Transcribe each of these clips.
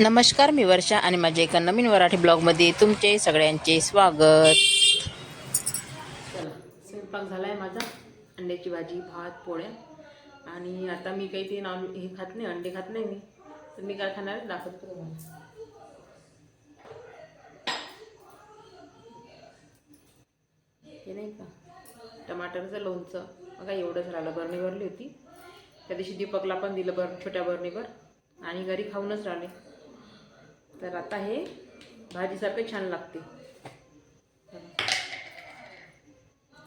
नमस्कार मी वर्षा आणि माझ्या एका नवीन मराठी ब्लॉगमध्ये तुमचे सगळ्यांचे स्वागत. चला स्वयंपाक झाला आहे माझा अंड्याची भाजी भात पोळ्या. आणि आता मी काही ते नॉन हे खात नाही अंडे खात नाही मी. तर मी काय खाणार दाखवत दाखवतो हे नाही का? टमाटरचं लोणचं. बघा एवढंच राहिलं बरणी भरली होती. त्या दिवशी दीपकला पण दिलं बर छोट्या बरणीवर. आणि घरी खाऊनच राहिले. तर आता हे भाजीसारखं छान लागते.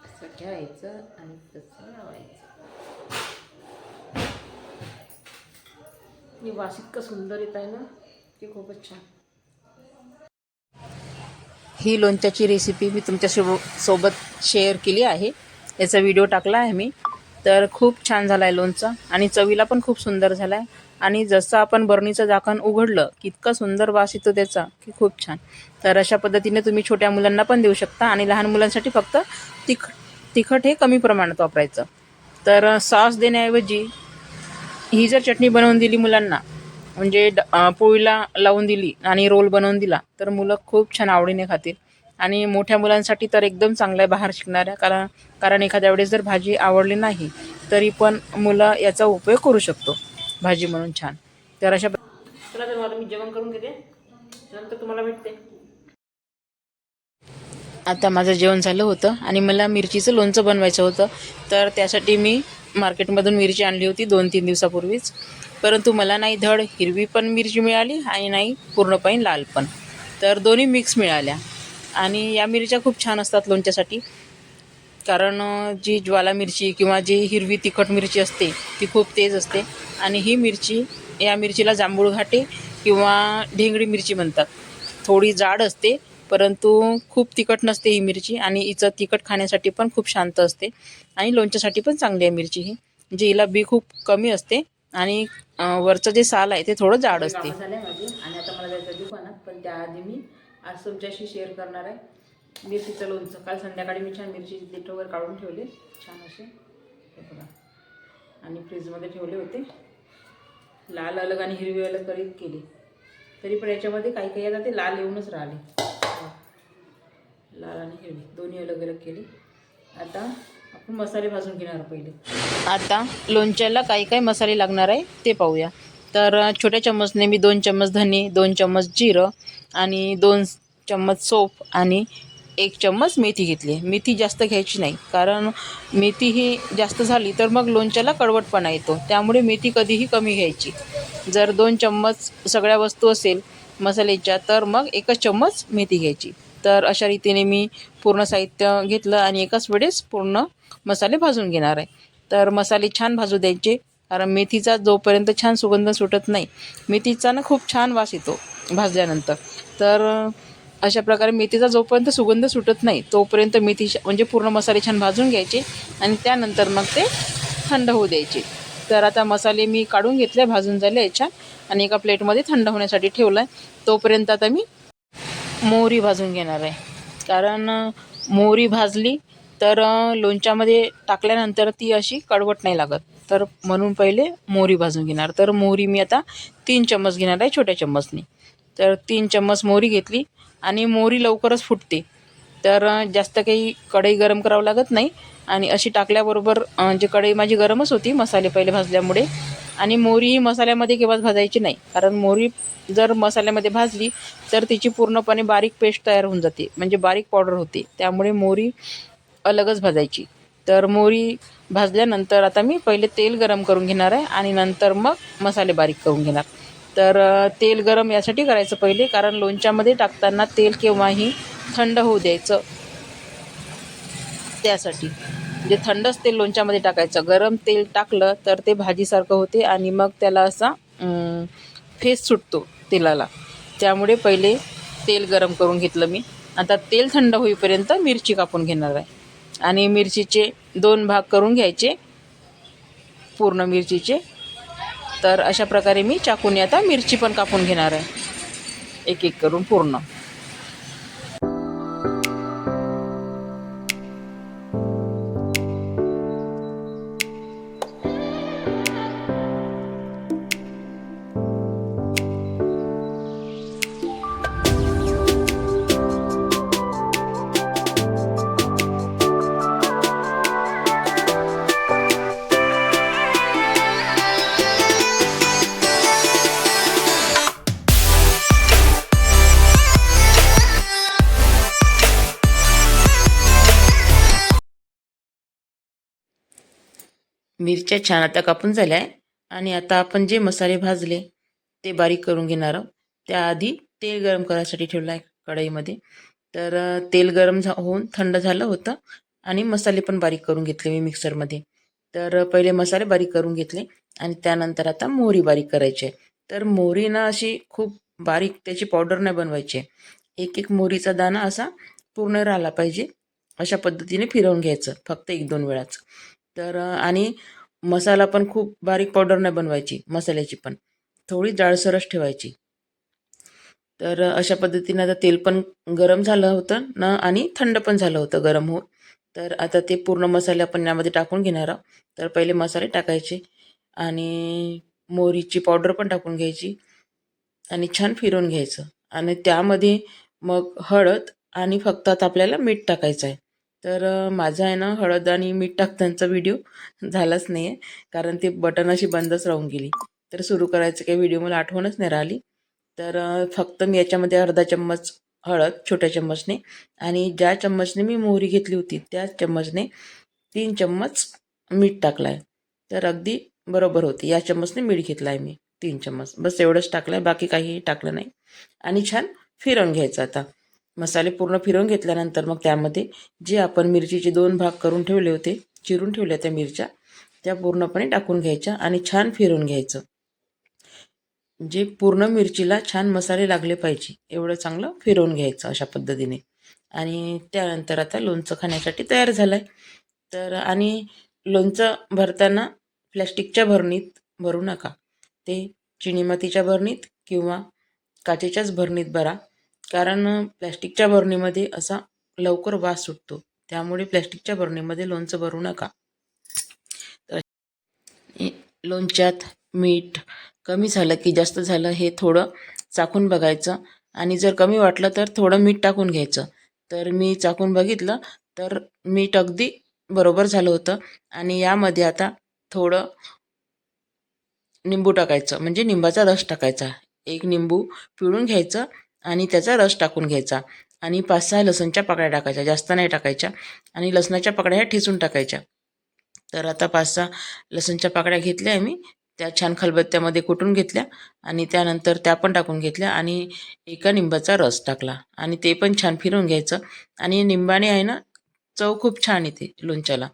असं घ्यायचं आणि तसं लावायचं. आणि वास इतकं सुंदर येत आहे ना ते खूपच छान. ही लोणच्याची रेसिपी मी तुमच्यासोबत शेअर केली आहे. याचा व्हिडिओ टाकला आहे मी. तर खूप छान झाला आहे लोणचं. आणि चवीला पण खूप सुंदर झाला आहे आणि जसं आपण बरणीचं झाकण उघडलं की इतका सुंदर वास येतो त्याचा की खूप छान. तर अशा पद्धतीने तुम्ही छोट्या मुलांना पण देऊ शकता आणि लहान मुलांसाठी फक्त तिख तिखट हे कमी प्रमाणात वापरायचं. तर सॉस देण्याऐवजी ही जर चटणी बनवून दिली मुलांना म्हणजे ड- पोळीला लावून दिली आणि रोल बनवून दिला तर मुलं खूप छान आवडीने खातील. आणि मोठ्या मुलांसाठी तर एकदम चांगलं आहे बाहेर शिकणाऱ्या. कारण कारण एखाद्या वेळेस जर भाजी आवडली नाही तरी पण मुलं याचा उपयोग करू शकतो भाजी म्हणून छान. तर अशा चला तर मला मी जेवण करून घेते. नंतर तुम्हाला भेटते. आता माझं जेवण झालं होतं आणि मला मिरचीचं लोणचं बनवायचं होतं. तर त्यासाठी मी मार्केटमधून मिरची आणली होती दोन तीन दिवसापूर्वीच. परंतु मला नाही धड हिरवी पण मिरची मिळाली आणि नाही पूर्णपणे लाल पण. तर दोन्ही मिक्स मिळाल्या. आणि या मिरच्या खूप छान असतात लोणच्यासाठी. कारण जी ज्वाला मिरची किंवा जी हिरवी तिखट मिरची असते ती खूप तेज असते. आणि ही मिरची या मिरचीला जांभूळ घाटे किंवा ढेंगळी मिरची म्हणतात. थोडी जाड असते परंतु खूप तिखट नसते ही मिरची आणि हिचं तिखट खाण्यासाठी पण खूप शांत असते. आणि लोणच्यासाठी पण चांगली आहे मिरची ही म्हणजे हिला बी खूप कमी असते आणि वरचं जे साल आहे ते थोडं जाड असते. आणि आता मला जायचं दुकानात पण त्याआधी मी आज तुमच्याशी शेअर करणार आहे. मिरचीचं लोणचं काल संध्याकाळी मी छान मिरची वगैरे काढून ठेवले. छान असे हे बघा. आणि फ्रीजमध्ये ठेवले होते. लाल अलग आणि हिरवी अलग करीत केली. तरी पण याच्यामध्ये काही काही आता ते लाल येऊनच राहिले. लाल आणि हिरवी दोन्ही अलग अलग केली. आता आपण मसाले भाजून घेणार पहिले. आता लोणच्याला काही काही मसाले लागणार आहे ते पाहूया. तर छोट्या चम्मचने मी दोन चम्मच धने दोन चम्मच जिरं आणि दोन चम्मच सोप आणि एक चम्मच मेथी घेतली. मेथी जास्त घ्यायची नाही कारण मेथी ही जास्त झाली तर मग लोणच्याला कडवटपणा येतो. त्यामुळे मेथी कधीही कमी घ्यायची. जर दोन चम्मच सगळ्या वस्तू असेल मसाल्याच्या तर मग एकच चम्मच मेथी घ्यायची. तर अशा रीतीने मी पूर्ण साहित्य घेतलं आणि एकाच वेळेस पूर्ण मसाले भाजून घेणार आहे. तर मसाले छान भाजू द्यायचे. कारण मेथीचा जोपर्यंत छान सुगंध सुटत नाही मेथीचा ना खूप छान वास येतो भाजल्यानंतर. तर अशा प्रकारे मेथीचा जोपर्यंत सुगंध सुटत नाही तोपर्यंत मेथी म्हणजे पूर्ण मसाले छान भाजून घ्यायचे आणि त्यानंतर मग ते थंड होऊ द्यायचे. तर आता मसाले मी काढून घेतले भाजून झाले छान आणि एका प्लेटमध्ये थंड होण्यासाठी ठेवला आहे तोपर्यंत आता मी मोहरी भाजून घेणार आहे. कारण मोहरी भाजली तर लोणच्यामध्ये टाकल्यानंतर ती अशी कडवट नाही लागत. तर म्हणून पहिले मोहरी भाजून घेणार. तर मोहरी मी आता तीन चम्मच घेणार आहे छोट्या चम्मचने. तर तीन चम्मच मोहरी घेतली आणि मोहरी लवकरच फुटते. तर जास्त काही कढई गरम करावं लागत नाही आणि अशी टाकल्याबरोबर जे कढई माझी गरमच होती मसाले पहिले भाजल्यामुळे. आणि मोहरी ही मसाल्यामध्ये केव्हाच भाजायची नाही कारण मोहरी जर मसाल्यामध्ये भाजली तर तिची पूर्णपणे बारीक पेस्ट तयार होऊन जाते म्हणजे बारीक पावडर होते. त्यामुळे मोहरी अलगच भाजायची. तर मोहरी भाजल्यानंतर आता मी पहिले तेल गरम करून घेणार आहे आणि नंतर मग मसाले बारीक करून घेणार. तर तेल गरम यासाठी करायचं पहिले कारण लोणच्यामध्ये टाकताना तेल केव्हाही थंड होऊ द्यायचं. त्यासाठी. जे थंडच तेल लोणच्यामध्ये टाकायचं. गरम तेल टाकलं तर ते भाजीसारखं होते आणि मग त्याला असा फेस सुटतो तेलाला. त्यामुळे पहिले तेल गरम करून घेतलं मी. आता तेल थंड होईपर्यंत मिरची कापून घेणार आहे. आणि मिरचीचे दोन भाग करून घ्यायचे पूर्ण मिरचीचे. तर अशा प्रकारे मी चाकूने आता मिरची पण कापून घेणार आहे. एक एक करून पूर्ण. मिरच्या छान आता कापून झाल्या. आहे आणि आता आपण जे मसाले भाजले ते बारीक करून घेणार आहोत. त्याआधी तेल गरम करायसाठी ठेवलं आहे कढईमध्ये. तर तेल गरम झा होऊन थंड झालं होतं. आणि मसाले पण बारीक करून घेतले मी मिक्सरमध्ये. तर पहिले मसाले बारीक करून घेतले. आणि त्यानंतर आता मोहरी बारीक करायची आहे. तर मोहरी ना अशी खूप बारीक त्याची पावडर नाही बनवायची आहे. एक एक मोहरीचा दाणा असा पूर्ण राहिला पाहिजे. अशा पद्धतीने फिरवून घ्यायचं फक्त एक दोन वेळाच. तर आणि मसाला पण खूप बारीक पावडर नाही बनवायची मसाल्याची पण. थोडी जाळसरच ठेवायची. तर अशा पद्धतीने आता तेल पण गरम झालं होतं न आणि थंड पण झालं होतं गरम होऊन. तर आता ते पूर्ण मसाले आपण यामध्ये टाकून घेणार आहोत. तर पहिले मसाले टाकायचे आणि मोहरीची पावडर पण टाकून घ्यायची आणि छान फिरवून घ्यायचं. आणि त्यामध्ये मग हळद आणि फक्त आता आपल्याला मीठ टाकायचं आहे. तर माझा आहे ना हळद आणि मीठ टाकतानाचा व्हिडिओ. झालाच नाही आहे कारण ते बटन अशी बंदच राहून गेली. तर सुरू करायचं काही व्हिडिओ मला आठवणच नाही राहिली. तर फक्त मी याच्यामध्ये अर्धा चम्मच हळद छोट्या चम्मचने आणि ज्या चम्मचने मी मोहरी घेतली होती त्याच चम्मचने तीन चम्मच मीठ टाकलं आहे तर अगदी बरोबर होती. या चम्मचने मीठ घेतलं आहे मी तीन चम्मच. बस एवढंच टाकलं आहे बाकी काहीही टाकलं नाही. आणि छान फिरवून घ्यायचं आता. मसाले पूर्ण फिरवून घेतल्यानंतर मग त्यामध्ये जे आपण मिरचीचे दोन भाग करून ठेवले होते चिरून ठेवल्या त्या मिरच्या त्या पूर्णपणे टाकून घ्यायच्या आणि छान फिरवून घ्यायचं. जे पूर्ण मिरचीला छान मसाले लागले पाहिजे एवढं चांगलं फिरवून घ्यायचं अशा पद्धतीने. आणि त्यानंतर आता लोणचं खाण्यासाठी तयार झालं आहे तर आणि लोणचं भरताना प्लॅस्टिकच्या भरणीत भरू नका. ते चिनीमातीच्या भरणीत किंवा काचेच्याच भरणीत भरा. कारण प्लॅस्टिकच्या भरणीमध्ये असा लवकर वास सुटतो. त्यामुळे प्लॅस्टिकच्या भरणीमध्ये लोणचं भरू नका. तर लोणच्यात मीठ कमी झालं की जास्त झालं हे थोडं चाखून बघायचं. आणि जर कमी वाटलं तर थोडं मीठ टाकून घ्यायचं. तर मी चाकून बघितलं तर मीठ अगदी बरोबर झालं होतं. आणि यामध्ये आता थोडं निंबू टाकायचं. म्हणजे निंबाचा रस टाकायचा. एक निंबू पिळून घ्यायचं. आणि त्याचा रस टाकून घ्यायचा. आणि पाच सहा लसणच्या पाकळ्या टाकायच्या जास्त नाही टाकायच्या. आणि लसणाच्या पाकळ्या ह्या ठेचून टाकायच्या. तर आता पाच सहा लसणच्या पाकळ्या घेतल्या आहे मी त्या छान खलबत्त्यामध्ये कुटून घेतल्या आणि त्यानंतर त्या पण टाकून घेतल्या आणि एका निंबाचा रस टाकला. आणि ते पण छान फिरवून घ्यायचं. आणि निंबाने आहे ना चव खूप छान येते लोणच्याला.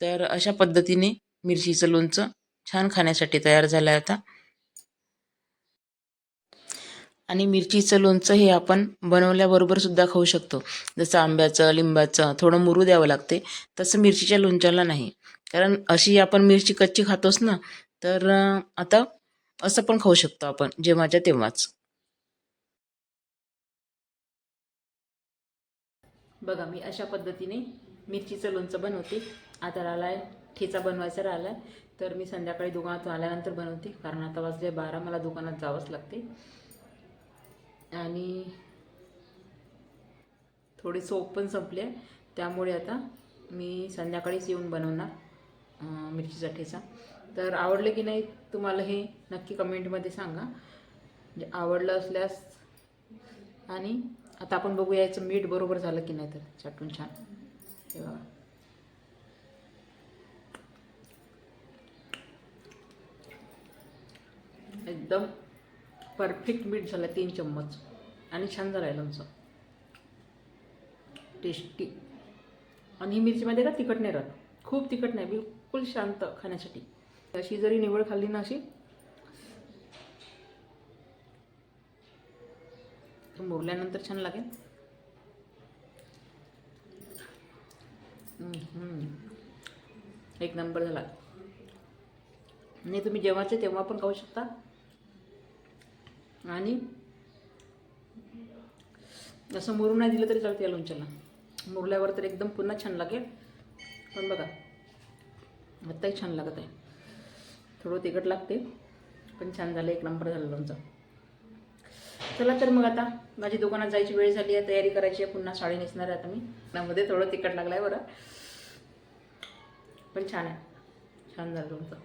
तर अशा पद्धतीने मिरचीचं लोणचं छान खाण्यासाठी तयार झालं आहे आता. आणि मिरचीचं लोणचं हे आपण बनवल्याबरोबर सुद्धा खाऊ शकतो. जसं आंब्याचं लिंबाचं थोडं मुरू द्यावं लागते. तसं मिरचीच्या लोणच्याला नाही. कारण अशी आपण मिरची कच्ची खातोच ना तर आता असं पण खाऊ शकतो आपण जेव्हाच्या तेव्हाच. बघा मी अशा पद्धतीने मिरचीचं लोणचं बनवते. आता राहिला आहे ठेचा बनवायचा राहिला आहे तर मी संध्याकाळी दुकानातून आल्यानंतर बनवते. कारण आता वाजले बारा मला दुकानात जावंच लागते. आणि थोडी सोप पण संपली आहे. त्यामुळे आता मी संध्याकाळीच येऊन बनवणार मिरचीचा ठेचा. तर आवडलं की नाही तुम्हाला हे नक्की कमेंटमध्ये सांगा. म्हणजे आवडलं असल्यास आणि आता आपण बघूया याचं मीठ बरोबर झालं की नाही तर. चाटून छान. हे बघा. एकदम परफेक्ट मीठ झालं तीन चम्मच. आणि छान झालं आहे लोणचं टेस्टी आणि ही मिरचीमध्ये का? तिखट नाही राहत. खूप तिखट नाही बिलकुल शांत खाण्यासाठी. अशी जरी निवड खाल्ली ना अशी. तर मुरल्यानंतर छान लागेल. एक नंबर झाला. नाही तुम्ही जेव्हाचे तेव्हा पण खाऊ शकता. आणि असं मुरून नाही दिलं तरी चालते या लोणच्याला. मुरल्यावर तर एकदम पुन्हा छान लागेल. पण बघा आत्ताही छान लागत आहे. थोडं तिखट लागते पण छान झालं एक नंबर झालं लोणचं. चला तर मग आता माझी दुकानात जायची वेळ झाली आहे तयारी करायची आहे पुन्हा साडी नेसणार आहे आता मी. त्यामध्ये थोडं तिखट लागलं आहे बरं. पण छान आहे. छान झालं लोणचं.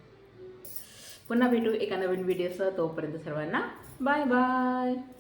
पुन्हा भेटू एका नवीन व्हिडिओसह तोपर्यंत सर्वांना Bye bye.